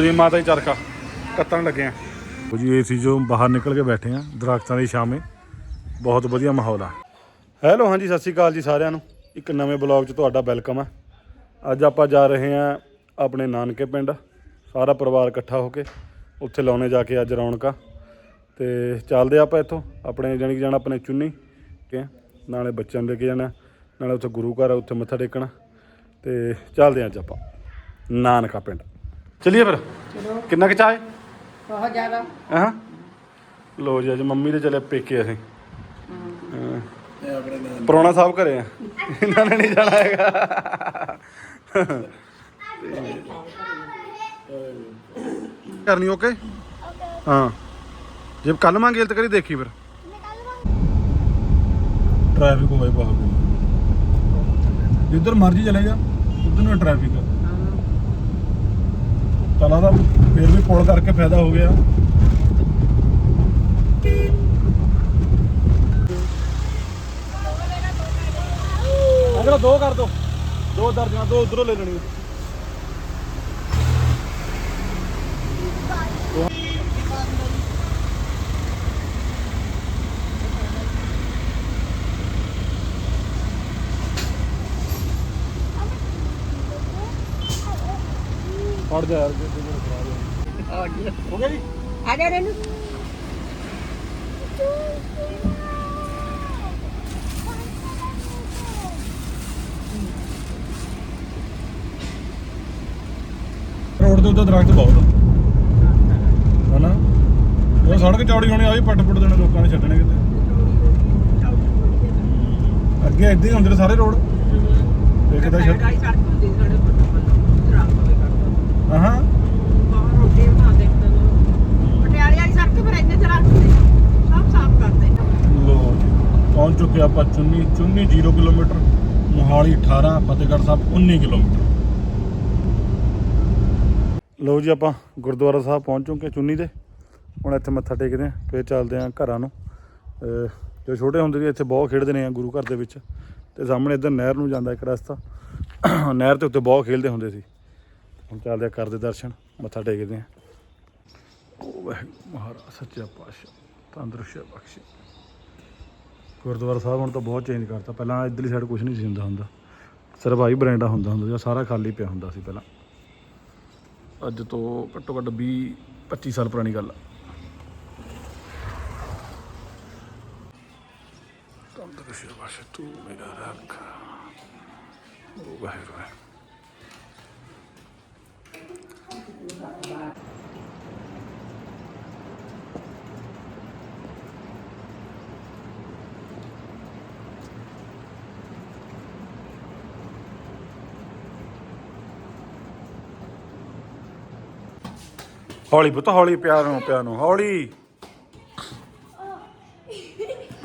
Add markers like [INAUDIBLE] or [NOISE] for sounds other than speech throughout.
ਜੀ ਮਾਤਾ ਜੀ ਚਰਖਾ ਕੱਤਣ ਲੱਗੇ ਆ। ਜੀ ਏਸੀ ਜੋ ਬਾਹਰ ਨਿਕਲ ਕੇ ਬੈਠੇ ਆ ਦਰਖਤਾਂ ਦੀ ਛਾਵੇਂ। ਬਹੁਤ ਵਧੀਆ ਮਾਹੌਲ ਆ। ਹੈਲੋ ਹਾਂਜੀ ਸਤਿ ਸ਼੍ਰੀ ਅਕਾਲ ਜੀ ਸਾਰਿਆਂ ਨੂੰ। ਇੱਕ ਨਵੇਂ ਬਲੌਗ 'ਚ ਤੁਹਾਡਾ ਵੈਲਕਮ ਆ। ਅੱਜ ਆਪਾਂ ਜਾ ਰਹੇ ਆ ਆਪਣੇ ਨਾਨਕੇ ਪਿੰਡ ਸਾਰਾ ਪਰਿਵਾਰ ਇਕੱਠਾ ਹੋ ਕੇ ਉੱਥੇ ਲਾਉਣੇ ਜਾ ਕੇ ਅੱਜ ਰੌਣਕਾਂ ਤੇ ਚੱਲਦੇ ਆਪਾਂ ਇੱਥੋਂ ਆਪਣੇ ਜਾਣੀ ਕਿ ਜਾਣਾ ਆਪਣੇ ਚੁੰਨੀ ਕੇ ਨਾਲੇ ਬੱਚਿਆਂ ਲੈ ਕੇ ਜਾਣਾ ਨਾਲੇ ਉੱਥੇ ਗੁਰੂ ਘਰ ਆ ਉੱਥੇ ਮੱਥਾ ਟੇਕਣਾ। ਤੇ ਚੱਲਦੇ ਹਾਂ ਅੱਜ ਆਪਾਂ ਨਾਨਕਾ ਪਿੰਡ। ਚਲਿਏ ਫਿਰ। ਕਿੰਨਾ ਕੁ ਚਾਹ ਹੈ? ਬਹੁਤ ਜ਼ਿਆਦਾ। ਹਾਂ। ਲੋ ਜੀ ਅੱਜ ਮੰਮੀ ਦੇ ਚਲੇ ਪੇਕੇ ਅਸੀਂ। ਹਾਂ। ਪ੍ਰਾਹੁਣਾ ਸਾਹਿਬ ਘਰੇ ਆ। ਇਹਨਾਂ ਨੇ ਨਹੀਂ ਜਾਣਾ ਹੈਗਾ। ਕਰਨੀ ਓਕੇ? ਹਾਂ। ਜੇ ਕੱਲ ਮੰਗੇ ਤਾਂ ਕਰੀ ਦੇਖੀ ਫਿਰ। ਟ੍ਰੈਫਿਕ ਹੋਵੇ ਬਹੁਤ। ਜਿੱਧਰ ਮਰਜ਼ੀ ਚਲੇ ਜਾ ਉਧਰ ਨੂੰ ਟ੍ਰੈਫਿਕ ਆ। ਚਲਾ ਦਾ ਫਿਰ ਵੀ ਪੁਲ ਕਰਕੇ ਫਾਇਦਾ ਹੋ ਗਿਆ। ਅਗਰ ਦੋ ਕਰ ਦੋ। ਦੋ ਦਰਜਨਾਂ, ਦੋ ਉਧਰੋਂ ਲੈ ਲੈਣੀ ਫੜ ਜਾ ਯਾਰ। ਹੋ ਗਿਆ ਜੀ ਆ ਜਾ ਰੇਨੂ। ਰੋਡ ਦੇ ਉੱਤੇ ਦਰਖਤ ਬਹੁਤ ਆ। ਹਨਾ? ਉਹ ਸੜਕ ਚੌੜੀ ਹੋਣੀ ਆ ਵੀ ਪੱਟ ਪੁੱਟ ਦੇਣੇ ਲੋਕਾਂ ਨੇ ਛੱਡਣੇ ਕਿਤੇ। ਅੱਗੇ ਏਦਾਂ ਹੀ ਹੁੰਦੇ ਨੇ ਸਾਰੇ ਰੋਡ। ਛੱਡ ਰਾਮ ਹੋਵੇ ਕਰਦਾ ਹਾਂ ਬਾਹਰ ਰੋਟੀ ਬਣਾ ਦੇ ਪਟਿਆਲੇ ਵਾਲੀ ਸੜਕ ਪਰ ਇੰਨੇ ਤਰ੍ਹਾਂ ਸਭ ਸਾਫ਼ ਕਰਦੇ ਲੋ ਜੀ ਪਹੁੰਚ ਆਪਾਂ ਚੁੰਨੀ ਚੁੰਨੀ 0 ਕਿਲੋਮੀਟਰ, ਮੋਹਾਲੀ 18 ਫਤਿਹਗੜ੍ਹ ਸਾਹਿਬ 19 ਕਿਲੋਮੀਟਰ। ਲੋ ਜੀ ਆਪਾਂ ਗੁਰਦੁਆਰਾ ਸਾਹਿਬ ਪਹੁੰਚ ਚੁੱਕੇ ਚੁੰਨੀ ਦੇ। ਹੁਣ ਇੱਥੇ ਮੱਥਾ ਟੇਕਦੇ ਆਂ ਫਿਰ ਚੱਲਦੇ ਆਂ ਘਰਾਂ ਨੂੰ। ਅਹ, ਜੋ ਛੋਟੇ ਹੁੰਦੇ ਸੀ, ਇੱਥੇ ਬਹੁਤ ਖੇਡਦੇ ਨੇ ਆ ਗੁਰੂ ਘਰ ਦੇ ਵਿੱਚ। ਤੇ ਸਾਹਮਣੇ ਇੱਧਰ ਨਹਿਰ ਨੂੰ ਜਾਂਦਾ ਇੱਕ ਰਸਤਾ। [COUGHS] ਨਹਿਰ ਦੇ ਉੱਤੇ ਬਹੁਤ ਖੇਡਦੇ ਹੁੰਦੇ ਸੀ। ਹੁਣ ਚੱਲਦੇ ਆ ਕਰਦੇ ਦਰਸ਼ਨ, ਮੱਥਾ ਟੇਕਦੇ ਆਂ ਉਹ ਵਾਹਿਗੁਰੂ ਮਹਾਰਾਜ, ਸੱਚਾ ਪਾਤਸ਼ਾਹ, ਤੰਦਰੁਸਤ ਬਖਸ਼ੇ। ਗੁਰਦੁਆਰਾ ਸਾਹਿਬ ਹੁਣ ਤਾਂ ਬਹੁਤ ਚੇਂਜ ਕਰਤਾ। ਪਹਿਲਾਂ ਇੱਧਰਲੀ ਸਾਈਡ ਕੁਝ ਨਹੀਂ ਸੀ ਹੁੰਦਾ ਹੁੰਦਾ। ਸਿਰਫ ਆਹੀ ਬਰੈਂਡਾ ਹੁੰਦਾ ਹੁੰਦਾ ਸੀ ਸਾਰਾ ਖਾਲੀ ਪਿਆ ਹੁੰਦਾ ਸੀ ਪਹਿਲਾਂ। ਅੱਜ ਤੋਂ ਘੱਟੋ ਘੱਟ 20 25 ਸਾਲ ਪੁਰਾਣੀ ਗੱਲ ਆ। ਤੰਦਰੁਸਤ ਬਖਸ਼ੇ ਤੂੰ ਮੇਰਾ ਰੱਖ ਉਹ ਵਾਹਿਗੁਰੂ ਹੌਲੀ ਪੁੱਤ, ਹੌਲੀ ਪਿਆਰ ਨੂੰ ਪਿਆਰ ਨੂੰ, ਹੌਲੀ।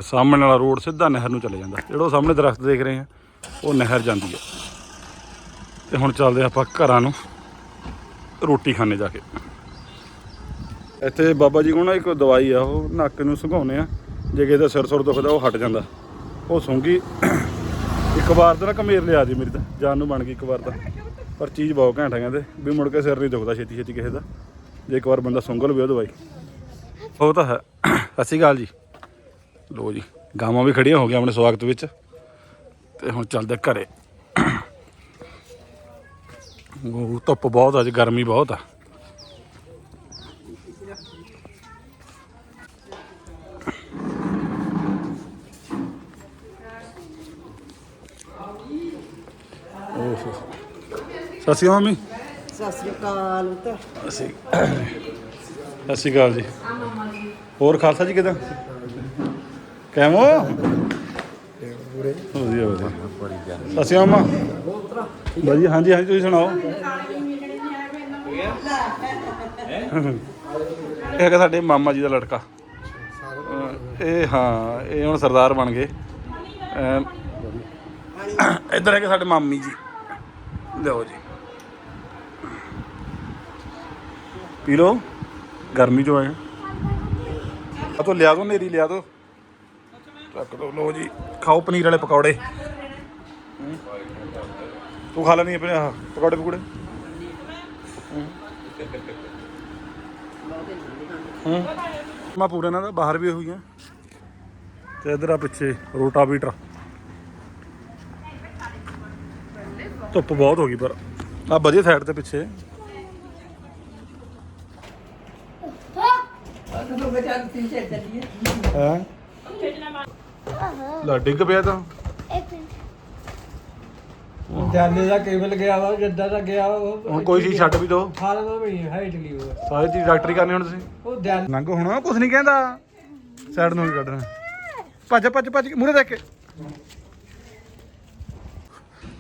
ਸਾਹਮਣੇ ਵਾਲਾ ਰੋਡ ਸਿੱਧਾ ਨਹਿਰ ਨੂੰ ਚਲੇ ਜਾਂਦਾ। ਜਿਹੜਾ ਉਹ ਸਾਹਮਣੇ ਦਰਖਤ ਦੇਖ ਰਹੇ ਆ, ਉਹ ਨਹਿਰ ਜਾਂਦੀ ਹੈ ਤੇ ਹੁਣ ਚੱਲਦੇ ਆਪਾਂ ਘਰਾਂ ਨੂੰ ਰੋਟੀ ਖਾਣੇ ਜਾ ਕੇ। ਇੱਥੇ ਬਾਬਾ ਜੀ ਕੋਲ ਨਾ ਇੱਕ ਦਵਾਈ ਆ, ਉਹ ਨੱਕ ਨੂੰ ਸੁੰਘਾਉਂਦੇ ਆ। ਜੇ ਕਿਸੇ ਦਾ ਸਿਰ ਸੁਰ ਦੁਖਦਾ, ਉਹ ਹਟ ਜਾਂਦਾ। ਉਹ ਸੁੰਗੀ। ਇੱਕ ਵਾਰ ਤਾਂ ਨਾ ਕਮੇਰ ਲਿਆ ਜੀ ਮੇਰੀ ਤਾਂ, ਜਾਨ ਨੂੰ ਬਣ ਗਈ ਇੱਕ ਵਾਰ ਤਾਂ। ਪਰ ਚੀਜ਼ ਬਹੁਤ ਘੈਂਟ ਆ ਕਹਿੰਦੇ, ਵੀ ਮੁੜ ਕੇ ਸਿਰ ਨਹੀਂ ਦੁਖਦਾ ਛੇਤੀ ਛੇਤੀ ਕਿਸੇ ਦਾ। ਜੇ ਇੱਕ ਵਾਰ ਬੰਦਾ ਸੁੰਗਲ ਲਵੇ ਉਹ ਦਵਾਈ ਉਹ ਤਾਂ ਹੈ। ਸਤਿ ਸ਼੍ਰੀ ਅਕਾਲ ਜੀ। ਲੋ ਜੀ, ਗਾਵਾਂ ਵੀ ਖੜੀਆਂ ਹੋ ਗਈਆਂ ਆਪਣੇ ਸਵਾਗਤ ਵਿੱਚ। ਤੇ ਹੁਣ ਚੱਲਦੇ ਘਰੇ। ਉਹ ਧੁੱਪ ਬਹੁਤ ਆ ਅੱਜ, ਗਰਮੀ ਬਹੁਤ ਆ। ਓਹ। ਸਤਿ ਸ਼੍ਰੀ ਅਕਾਲ ਮੰਮੀ। ਸਤਿ ਸ੍ਰੀ ਅਕਾਲ ਤਾਂ ਅਸੀਂ ਸਤਿ ਸ਼੍ਰੀ ਅਕਾਲ ਜੀ। ਹੋਰ ਖਾਲਸਾ ਜੀ ਕਿਦਾਂ? ਕਿਵੇਂ ਹੋ? ਵਧੀਆ ਵਧੀਆ। ਸਤਿ ਸ਼੍ਰੀ ਅਕਾਲ ਮਾਂ ਵਧੀਆ, ਹਾਂਜੀ ਹਾਂਜੀ, ਤੁਸੀਂ ਸੁਣਾਓ? ਇਹ ਹੈਗਾ ਸਾਡੇ ਮਾਮਾ ਜੀ ਦਾ ਲੜਕਾ। ਇਹ ਹਾਂ, ਇਹ ਹੁਣ ਸਰਦਾਰ ਬਣ ਗਏ। ਇੱਧਰ ਹੈਗੇ ਸਾਡੇ ਮਾਮੀ ਜੀ। ਲਿਓ ਜੀ। ਪੀ ਲਓ। ਗਰਮੀ ਜੋ ਹੈ ਆ। ਤੋ ਲਿਆ ਦੋ ਨੇਰੀ ਲਿਆ ਦੋ। ਰੱਖ ਦੋ। ਲੋ ਜੀ, ਖਾਓ ਪਨੀਰ ਵਾਲੇ ਪਕੌੜੇ। ਤੂੰ ਖਾ ਲੈਣੀ ਆਪਣੇ ਆਹ, ਪਕੌੜੇ ਪਕੌੜੇ? ਹੂੰ। ਬਹੁਤ ਮੈਂ ਪੂਰੇ ਨਾਲ ਬਾਹਰ ਵੀ ਹੋਈਆਂ। ਤੇ ਇਧਰ ਆ ਪਿੱਛੇ, ਰੋਟਾਵੀਟਰ। ਧੁੱਪ ਬਹੁਤ ਹੋ ਗਈ ਪਰ। ਆ ਵਧੀਆ ਸਾਈਡ ਤੇ ਪਿੱਛੇ ਕਦੋਂ ਬਚਾ ਤੁਸੀਂ ਛੱਡ ਦਈਏ ਹੈ? ਲਾ ਡਿੱਗ ਪਿਆ ਤਾਂ। ਜਾਨੇ ਦਾ ਕੇਬਲ ਗਿਆ ਵਾ ਜੱਦਾ ਦਾ ਗਿਆ ਵਾ, ਉਹ ਹੁਣ ਕੋਈ ਚੀਜ਼ ਛੱਡ ਵੀ ਦੋ। 18ਵਾਂ ਮਹੀਨਾ ਹੈ ਇਟਲੀ ਉਹ ਸਾਰੀ ਚੀਜ਼ ਡਾਕਟਰੀ ਕਰਨੀ ਹੁਣ ਤੁਸੀਂ। ਉਹ ਦਿਨ ਲੰਘ ਹੁਣ ਕੁਝ ਨਹੀਂ ਕਹਿੰਦਾ। ਸਾਈਡ ਨੂੰ ਵੀ ਕੱਢਣਾ। ਭੱਜ ਭੱਜ ਭੱਜ ਮੂਰੇ ਦੇਖ ਕੇ।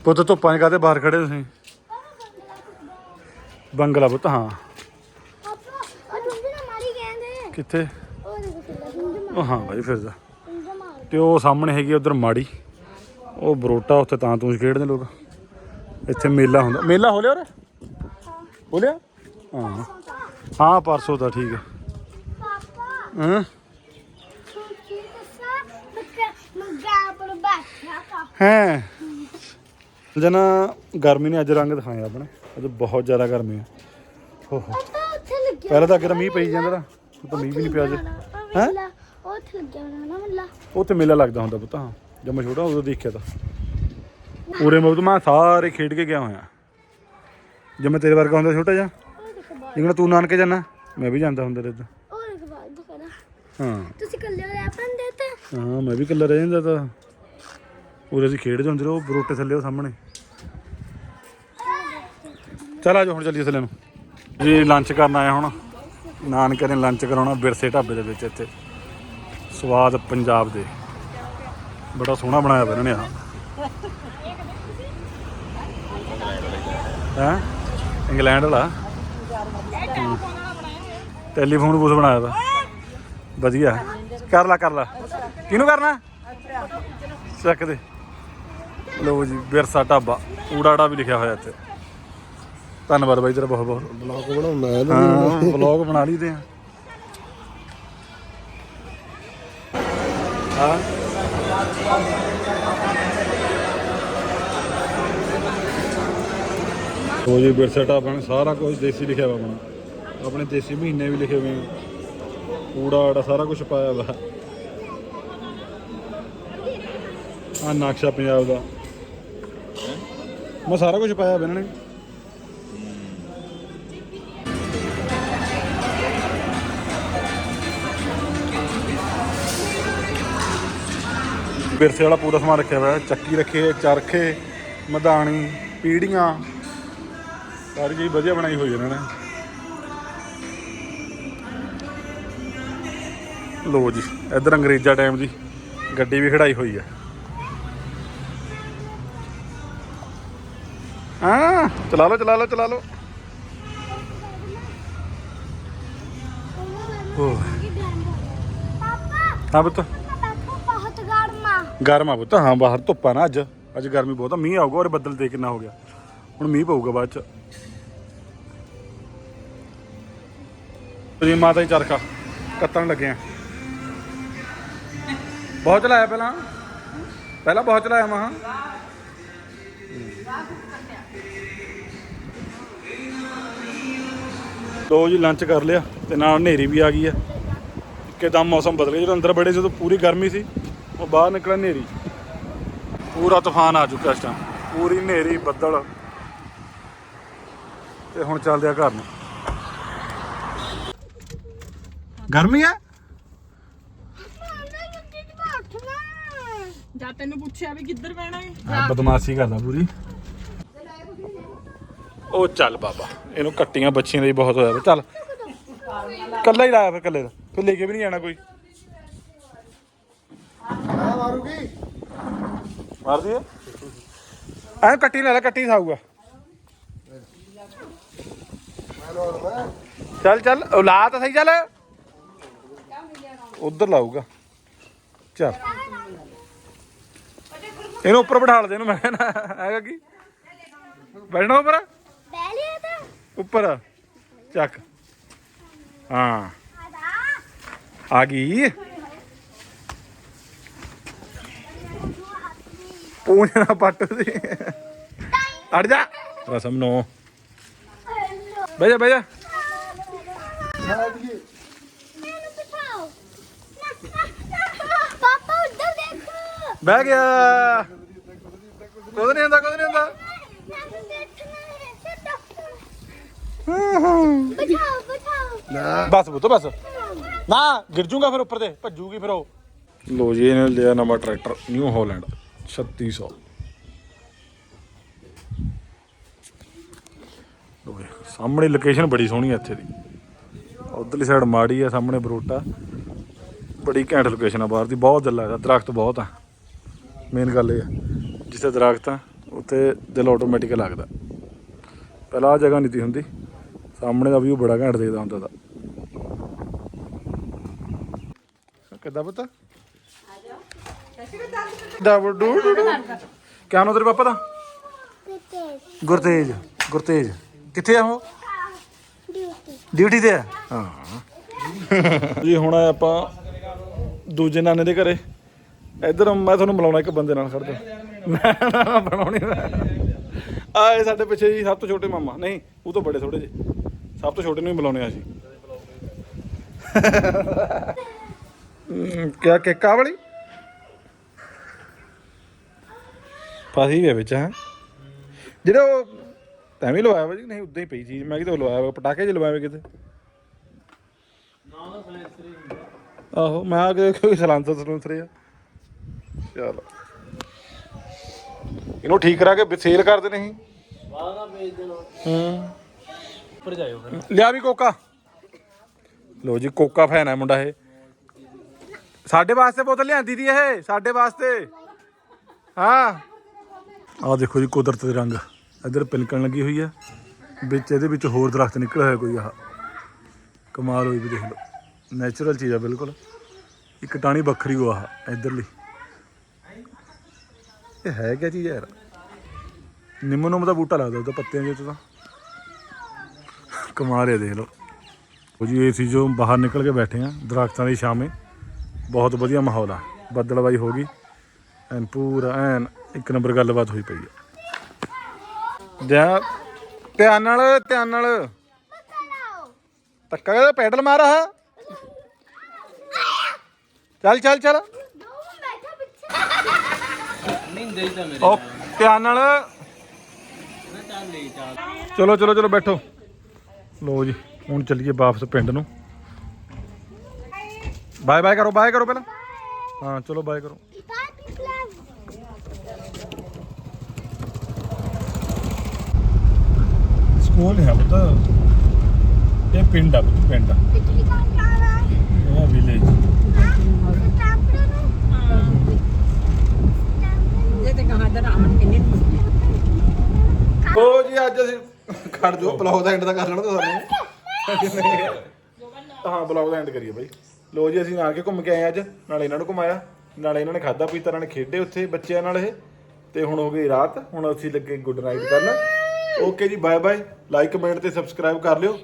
ਪੁੱਤ ਧੁੱਪਾਂ 'ਚ ਕਾਤੇ ਬਾਹਰ ਖੜੇ ਤੁਸੀਂ? ਬੰਗਲਾ ਪੁੱਤ ਹਾਂ। ਕਿੱਥੇ? ਉਹ ਹਾਂ ਭਾਈ ਫਿਰਦਾ ਤੇ ਉਹ ਸਾਹਮਣੇ ਹੈਗੀ ਉਧਰ ਮਾੜੀ। ਉਹ ਬਰੋਟਾ ਉੱਥੇ ਤਾਂ ਤੂੰ ਖੇਡਦੇ ਲੋਕ। ਇੱਥੇ ਮੇਲਾ ਹੁੰਦਾ। ਮੇਲਾ ਹੋ ਲਿਆ ਉਰੇ? ਹੋ ਲਿਆ? ਹਾਂ। ਹਾਂ ਪਰਸੋਂ ਦਾ ਠੀਕ ਹੈ? ਹਾਂ? ਹੈ ਜਨਾ ਗਰਮੀ ਨੇ ਅੱਜ ਰੰਗ ਦਿਖਾਇਆ ਆਪਣੇ। ਅੱਜ ਬਹੁਤ ਜ਼ਿਆਦਾ ਗਰਮੀ ਹੋ ਪਹਿਲਾਂ ਤਾਂ ਅੱਗੇ ਤਾਂ ਮੀਂਹ ਪਈ ਜਾਂਦਾ ਤਾ ਮੀਂਹ ਵੀ ਨਹੀਂ ਪਿਆ ਜੇ। ਹੈਂ? ਉੱਥੇ ਲੱਗਿਆ ਹੋਣਾ ਨਾ ਮੱਲਾ। ਉੱਥੇ ਮੇਲਾ ਲੱਗਦਾ ਹੁੰਦਾ ਪੁੱਤ ਹਾਂ। ਜਦ ਮੈਂ ਛੋਟਾ ਉਦੋਂ ਦੇਖਿਆ ਤਾਂ। ਪੂਰੇ ਮੁਲਕ ਮੈਂ ਸਾਰੇ ਖੇਡ ਕੇ ਗਿਆ ਹੋਇਆ। ਜਦ ਮੈਂ ਤੇਰੇ ਵਰਗਾ ਹੁੰਦਾ ਛੋਟਾ ਜਿਹਾ ਜਿਵੇਂ ਤੂੰ ਨਾਨਕੇ ਜਾਣਾ ਮੈਂ ਵੀ ਜਾਂਦਾ ਹੁੰਦਾ ਉਹ ਦੇਖ ਦਿਖਦਾ ਹਾਂ। ਤੁਸੀਂ ਕੱਲੇ ਹੋ ਰਹਿ ਦੇ ਤੇ ਹਾਂ ਮੈਂ ਵੀ ਇਕੱਲਾ ਰਹਿ ਜਾਂਦਾ ਤਾਂ। ਉਰੇ ਅਸੀਂ ਖੇਡਦੇ ਹੁੰਦੇ ਉਹ ਬਰੋਟੇ ਥੱਲੇ ਉਹ ਸਾਹਮਣੇ। ਚਲ ਆਜੋ ਹੁਣ ਚੱਲੀਏ ਥੱਲੇ ਨੂੰ। ਜੀ ਲੰਚ ਕਰਨ ਆਇਆ ਹੁਣ। ਨਾਨਕੇ ਨੇ ਲੰਚ ਕਰਾਉਣਾ ਵਿਰਸੇ ਢਾਬੇ ਦੇ ਵਿੱਚ ਇੱਥੇ। ਸਵਾਦ ਪੰਜਾਬ ਦੇ। ਬੜਾ ਸੋਹਣਾ ਬਣਾਇਆ ਪਿਆ ਇਹਨਾਂ ਨੇ ਆ ਹੈ? ਇੰਗਲੈਂਡ ਵਾਲਾ। ਟੈਲੀਫੋਨ ਬੂਥ ਬਣਾਇਆ ਵਾ। ਵਧੀਆ। ਕਰ ਲਾ ਕਰ ਲਾ। ਕਿਹਨੂੰ ਕਰਨਾ? ਚੱਕ ਦੇ। ਲੋ ਜੀ ਬਿਰਸਾ ਢਾਬਾ। ਊੜਾੜਾ ਵੀ ਲਿਖਿਆ ਹੋਇਆ ਇੱਥੇ। ਧੰਨਵਾਦ ਬਾਈ ਤੇਰਾ ਬਹੁਤ ਬਹੁਤ। ਬਲੌਗ ਬਣਾਉਣਾ ਹੈ ਹਾਂ ਵਲੌਗ ਬਣਾ ਲਈਦੇ ਆ। ਹਾਂ। ਉਹ ਜੀ ਬਿਰਸਾ ਢਾਬਾ ਨੇ ਸਾਰਾ ਕੁਝ ਦੇਸੀ ਲਿਖਿਆ ਹੋਇਆ ਆਪਣਾ। ਆਪਣੇ ਦੇਸੀ ਮਹੀਨੇ ਵੀ ਲਿਖੇ ਹੋਏ ਆ। ਕੂੜਾ ਆੜਾ ਸਾਰਾ ਕੁਝ ਪਾਇਆ ਵਾ। ਆ ਨਕਸ਼ਾ ਪੰਜਾਬ ਦਾ। ਮੈਂ ਸਾਰਾ ਕੁਝ ਪਾਇਆ ਇਹਨਾਂ ਨੇ। ਬਿਰਸੇ ਵਾਲਾ ਪੂਰਾ ਸਮਾਨ ਰੱਖਿਆ ਹੋਇਆ। ਚੱਕੀ ਰੱਖੀ ਹੈ ਚਰਖੇ ਮਧਾਣੀ ਪੀੜੀਆਂ। ਸਾਰੀ ਚੀਜ਼ ਵਧੀਆ ਬਣਾਈ ਹੋਈ ਇਹਨਾਂ ਨੇ। ਲੋ ਜੀ ਇੱਧਰ ਅੰਗਰੇਜ਼ਾ ਟਾਈਮ ਦੀ ਗੱਡੀ ਵੀ ਖੜਾਈ ਹੋਈ ਹੈ। ਹਾਂ ਚਲਾ ਲਓ ਚਲਾ ਲਓ ਚਲਾ ਲਓ। ਹਾਂ ਬਹੁਤ ਗਰਮ ਆ ਪੁੱਤ। ਹਾਂ, ਬਾਹਰ ਧੁੱਪਾ ਨਾ ਅੱਜ। ਅੱਜ ਗਰਮੀ ਬਹੁਤ ਆ। ਮੀਂਹ ਆਊਗਾ ਔਰ ਬੱਦਲ ਤੇ ਕਿੰਨਾ ਹੋ ਗਿਆ। ਹੁਣ ਮੀਂਹ ਪਊਗਾ ਬਾਅਦ ਚ। ਜੀ ਮਾਤਾ ਜੀ ਚਰਖਾ ਕੱਤਣ ਲੱਗੇ ਆ। ਬਹੁਤ ਚਲਾਇਆ ਪਹਿਲਾਂ? ਪਹਿਲਾਂ ਬਹੁਤ ਚਲਾਇਆ ਮਹਾ ਲੋ ਜੀ ਲੰਚ ਕਰ ਲਿਆ ਤੇ ਨਾਲ ਹਨੇਰੀ ਵੀ ਆ ਗਈ ਹੈ ਇੱਕਦਮ ਮੌਸਮ ਬਦਲ ਗਿਆ। ਜਦੋਂ ਅੰਦਰ ਬੜੇ ਜਦੋਂ ਪੂਰੀ ਗਰਮੀ ਸੀ। ਉਹ ਬਾਹਰ ਨਿਕਲਿਆ ਹਨੇਰੀ ਪੂਰਾ ਤੂਫਾਨ ਆ ਚੁੱਕਾ ਇਸ ਟਾਈਮ ਪੂਰੀ ਹਨੇਰੀ ਬੱਦਲ। ਤੇ ਹੁਣ ਚੱਲਦੇ ਆ ਘਰ ਨੂੰ। ਗਰਮੀ ਆ ਜਾਂ ਤੈਨੂੰ ਪੁੱਛਿਆ ਵੀ ਕਿੱਧਰ ਬਹਿਣਾ ਹੈ ਬਦਮਾਸ਼ੀ ਕਰਦਾ ਪੂਰੀ। ਉਹ ਚੱਲ ਬਾਬਾ ਇਹਨੂੰ ਕੱਟੀਆਂ ਬੱਚੀਆਂ ਦਾ ਹੀ ਬਹੁਤ ਹੋਇਆ ਚੱਲ। ਕੱਲਾ ਹੀ ਲਾਇਆ ਫਿਰ ਕੱਲੇ ਦਾ। ਫਿਰ ਲੈ ਕੇ ਵੀ ਨਹੀਂ ਜਾਣਾ ਕੋਈ। ਮਾਰੂਗੀ ਮਾਰ ਦਈਏ ਐ ਕੱਟੀ ਲੈ ਲੈ, ਕੱਟੀ ਖਾਊਗਾ ਚੱਲ ਚੱਲ, ਉਹ ਲਾ ਤਾਂ ਸਹੀ, ਚੱਲ। ਉਧਰ ਲਾਊਗਾ। ਚੱਲ। ਇਹਨੂੰ ਉੱਪਰ ਬਿਠਾ ਦੇ ਇਹਨੂੰ, ਮੈਂ ਕਹਿੰਦਾ, ਹੈਗਾ ਕੀ? ਬੈਠਣਾ ਉੱਪਰ? ਬਹਿ ਲਿਆ ਤਾਂ ਉੱਪਰ। ਚੱਕ। ਹਾਂ। ਆ ਗਈ। ਪੂਣੇ ਨਾਲ ਪੱਟ ਸੀ ਅੜ ਜਾ। ਰਸਮ ਨੋ। ਬਹਿ ਜਾ ਬਹਿ ਜਾ। ਬਹਿ ਗਿਆ। ਕੁਝ ਨਹੀਂ ਹੁੰਦਾ ਕੁਝ ਨਹੀਂ ਹੁੰਦਾ। ਬਸ ਬੁੱਤੋ ਬਸ। ਨਾ ਗਿਰ ਜੂਗਾ ਫਿਰ ਉੱਪਰ ਤੇ ਭੱਜੂਗੀ ਫਿਰ ਉਹ। ਲੋ ਜੀ ਇਹਨੇ ਲਿਆ ਨਵਾਂ ਟਰੈਕਟਰ ਨਿਊ ਹੋਲੈਂਡ। 3600 ਲੋ ਸਾਹਮਣੇ ਲੋਕੇਸ਼ਨ ਬੜੀ ਸੋਹਣੀ ਹੈ ਇੱਥੇ ਦੀ। ਉਧਰਲੀ ਸਾਈਡ ਮਾੜੀ ਆ, ਸਾਹਮਣੇ ਬਰੋਟਾ। ਬੜੀ ਘੈਂਟ ਲੋਕੇਸ਼ਨ ਆ ਬਾਹਰ ਦੀ, ਬਹੁਤ ਦਿਲ ਲੱਗਦਾ, ਦਰਖਤ ਬਹੁਤ ਆ। ਮੇਨ ਗੱਲ ਇਹ ਆ, ਜਿੱਥੇ ਦਰਖਤ ਆ, ਉੱਥੇ ਦਿਲ ਆਟੋਮੈਟਿਕ ਲੱਗਦਾ। ਪਹਿਲਾਂ ਆ ਜਗ੍ਹਾ ਨਹੀਂ ਤੀ ਹੁੰਦੀ, ਸਾਹਮਣੇ ਦਾ ਵਿਊ ਬੜਾ ਘੈਂਟ ਦੇਖਦਾ ਹੁੰਦਾ ਦਾ ਕਿੱਦਾਂ ਪਤਾ? ਦਾ ਡੂ ਕਿਆ ਨਾਮ ਤੇਰੇ ਪਾਪਾ ਦਾ? ਗੁਰਤੇਜ। ਗੁਰਤੇਜ। ਕਿੱਥੇ ਆ ਉਹ? ਡਿਊਟੀ ਤੇ ਆ। ਹਾਂ। ਜੀ, ਹੁਣ ਆਪਾਂ ਦੂਜੇ ਨਾਨੇ ਦੇ ਘਰੇ। ਇੱਧਰ ਮੈਂ ਤੁਹਾਨੂੰ ਮਿਲਾਉਣਾ ਇੱਕ ਬੰਦੇ ਨਾਲ ਖੜਦਾ ਮੈਂ ਨਾ ਬਣਾਉਣੀ ਆਏ ਸਾਡੇ ਪਿੱਛੇ ਜੀ ਸਭ ਤੋਂ ਛੋਟੇ ਮਾਮਾ। ਨਹੀਂ, ਉਹ ਤੋਂ ਬੜੇ ਥੋੜੇ ਜਿਹੇ। ਸਭ ਤੋਂ ਛੋਟੇ ਨੂੰ ਹੀ ਮਿਲਾਉਣੇ ਆ ਅਸੀਂ। ਕਿਆ ਕੇਕਾ ਵਾਲੀ? ਫਾਸੀ ਵੀ ਹੈ ਵਿੱਚ, ਹੈ। ਜਿਹੜਾ ਉਹ ਤੈਂ ਵੀ ਲਵਾਇਆ ਵਾ ਜੀ, ਨਹੀਂ, ਉਦਾਂ ਹੀ ਪਈ ਚੀਜ਼, ਮੈਂ ਕਿਤੇ ਲਵਾਇਆ ਵਾ, ਪਟਾਕੇ ਚ ਲਵਾਇਆ ਵਾ ਕਿਤੇ। ਆਹੋ, ਮੈਂ ਆ ਕੇ ਕੋਈ ਸਲਾਂਸਰ ਸਲੂੰਸਰ ਆ। ਚਲ। ਇਹਨੂੰ ਠੀਕ ਕਰਾ ਕੇ ਸੇਲ ਕਰ ਦੇਣੇ ਸੀ। ਹੂੰ। ਉੱਪਰ ਜਾਇਓ ਫਿਰ ਲਿਆ ਵੀ ਕੋਕਾ। ਲੋ ਜੀ, ਕੋਕਾ ਫੈਨ ਹੈ ਮੁੰਡਾ ਇਹ। ਸਾਡੇ ਵਾਸਤੇ ਬੋਤਲ ਲਿਆਂਦੀ ਦੀ ਇਹ, ਸਾਡੇ ਵਾਸਤੇ। ਹਾਂ। ਆਹ ਦੇਖੋ ਜੀ ਕੁਦਰਤ ਦੇ ਰੰਗ। ਇੱਧਰ ਪਿਲਕਣ ਲੱਗੀ ਹੋਈ ਹੈ। ਵਿੱਚ ਇਹਦੇ ਵਿੱਚ ਹੋਰ ਦਰਖਤ ਨਿਕਲਿਆ ਹੋਇਆ ਕੋਈ ਆਹ। ਕਮਾਲ ਹੋਈ ਵੀ ਦੇਖ ਲਓ। ਨੈਚੁਰਲ ਚੀਜ਼ ਆ ਬਿਲਕੁਲ। ਇੱਕ ਟਾਣੀ ਵੱਖਰੀ ਉਹ ਆਹ, ਇਧਰਲੀ। ਇਹ ਹੈ ਕਿਆ ਚੀਜ਼ ਯਾਰ? ਨਿੰਮ ਨੂੰ ਦਾ ਬੂਟਾ ਲੱਗਦਾ ਉਹਦਾ, ਪੱਤਿਆਂ ਦੇ ਤੋਂ ਤਾਂ। ਕਮਾਲ ਹੈ ਦੇਖ ਲਓ। ਉਹ ਜੀ ਏਸੀ ਜੋ ਬਾਹਰ ਨਿਕਲ ਕੇ ਬੈਠੇ ਆ, ਦਰਖਤਾਂ ਦੀ ਛਾਵੇਂ। ਬਹੁਤ ਵਧੀਆ ਮਾਹੌਲ ਆ। ਬੱਦਲਵਾਈ ਹੋ ਗਈ। ਐਨ ਪੂਰਾ ਐਨ ਇੱਕ ਨੰਬਰ ਗੱਲਬਾਤ ਹੋਈ ਪਈ ਆ ਧਿਆਨ ਧਿਆਨ ਨਾਲ ਧਿਆਨ ਨਾਲ। ਧੱਕਾ ਕਰ ਪੈਡਲ ਮਾਰ ਆ ਚੱਲ ਚੱਲ ਚੱਲ। ਨਹੀਂ ਦੇ ਮੇਰੇ ਉਹ ਧਿਆਨ ਨਾਲ। ਚਲੋ ਚਲੋ ਚਲੋ ਬੈਠੋ। ਲੋ ਜੀ ਹੁਣ ਚੱਲੀਏ ਵਾਪਸ ਪਿੰਡ ਨੂੰ। ਬਾਏ ਬਾਏ ਕਰੋ ਬਾਏ ਕਰੋ ਪਹਿਲਾਂ। ਹਾਂ ਚਲੋ ਬਾਏ ਕਰੋ ਬਾਈ ਪਲਾਨ ਸਕੂਲ ਹੈ ਬਤਾ ਇਹ ਪਿੰਡ ਆ ਪੁੱਤ, ਪਿੰਡ ਆ। ਇਹ ਵਿਲੇਜ ਸਟੈਂਪ ਨੂੰ ਜੇ ਤੇ ਕਹਾਂ ਕਿੰਨੇ ਅੱਜ ਅਸੀਂ ਖੜ ਜੋ ਬਲੌਗ ਦਾ ਐਂਡ ਦਾ ਕਰ ਲੈਣਾ ਤਾਂ ਸਾਨੂੰ। ਹਾਂ ਬਲੌਗ ਦਾ ਐਂਡ ਕਰੀਏ ਬਾਈ। ਲੋ ਜੀ ਅਸੀਂ ਆ ਕੇ ਘੁੰਮ ਕੇ ਆਏ ਅੱਜ। ਨਾਲੇ ਇਹਨਾਂ ਨੂੰ ਘੁਮਾਇਆ। ਨਾਲੇ ਇਹਨਾਂ ਨੇ ਖਾਦਾ ਪੀਤਾ ਨਾਲੇ ਖੇਡੇ ਉੱਥੇ ਬੱਚਿਆਂ ਨਾਲ ਇਹ। ਤੇ ਹੁਣ ਹੋ ਗਈ ਰਾਤ। ਹੁਣ ਅਸੀਂ ਲੱਗੇ ਗੁੱਡ ਨਾਈਟ ਕਰਨ। ਓਕੇ ਜੀ ਬਾਏ ਬਾਏ ਲਾਈਕ ਕਮੈਂਟ ਤੇ ਸਬਸਕ੍ਰਾਈਬ ਕਰ ਲਿਓ।